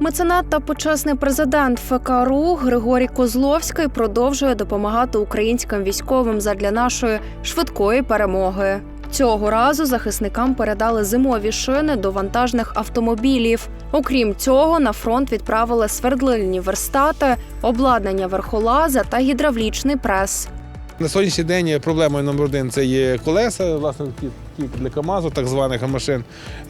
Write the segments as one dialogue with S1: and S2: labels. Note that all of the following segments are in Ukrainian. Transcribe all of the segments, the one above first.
S1: Меценат та почесний президент ФКРУ Григорій Козловський продовжує допомагати українським військовим задля нашої швидкої перемоги. Цього разу захисникам передали зимові шини до вантажних автомобілів. Окрім цього, на фронт відправили свердлильні верстати, обладнання верхолаза та гідравлічний прес.
S2: На сьогоднішній день проблемою номер один це є колеса, власне, такі для КАМАЗу, так званих машин.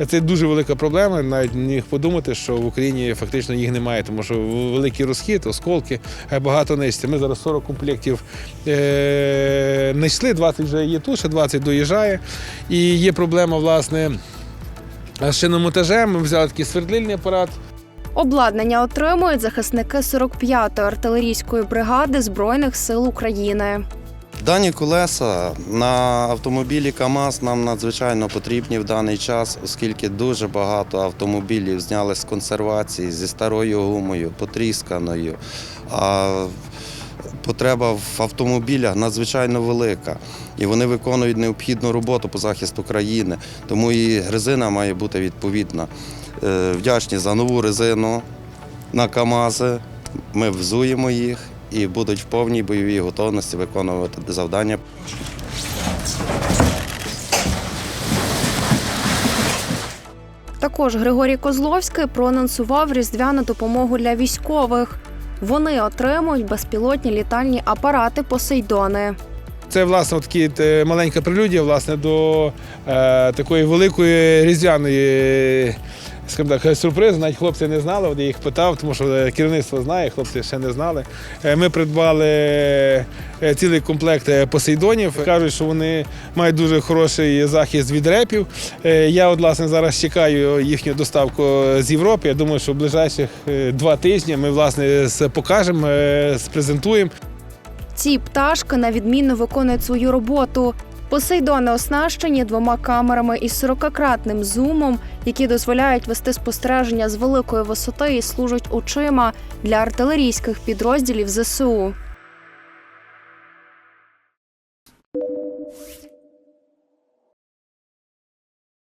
S2: Це дуже велика проблема. Навіть міг подумати, що в Україні фактично їх немає, тому що великий розхід, осколки, е, багато нищиться. Ми зараз 40 комплектів е- знайшли, 20 вже є тут, ще 20 доїжджає. І є проблема, власне, з шиномонтажем. Ми взяли такий свердлильний апарат.
S1: Обладнання отримують захисники 45-ї артилерійської бригади Збройних сил України.
S3: Дані колеса на автомобілі КАМАЗ нам надзвичайно потрібні в даний час, оскільки дуже багато автомобілів зняли з консервації зі старою гумою, потрісканою. А потреба в автомобілях надзвичайно велика. І вони виконують необхідну роботу по захисту країни. Тому і резина має бути відповідна. Е, Вдячні за нову резину на КАМАЗи. Ми взуємо їх і будуть в повній бойовій готовності виконувати завдання.
S1: Також Григорій Козловський проанонсував різдвяну допомогу для військових. Вони отримують безпілотні літальні апарати Посейдони.
S2: Це власне такі е, маленька прелюдія власне, до е, такої великої різдвяної скажімо так, сюрпризу. Навіть хлопці не знали, я їх питав, тому що е, керівництво знає, хлопці ще не знали. Е, Ми придбали е, цілий комплект посейдонів. Кажуть, що вони мають дуже хороший захист від репів. Я от, власне, зараз чекаю їхню доставку з Європи. Я думаю, що в ближайших два тижні ми власне покажемо, спрезентуємо.
S1: Ці пташки на відмінно виконують свою роботу. Посейдони оснащені двома камерами із сорокакратним зумом, які дозволяють вести спостереження з великої висоти і служать очима для артилерійських підрозділів ЗСУ.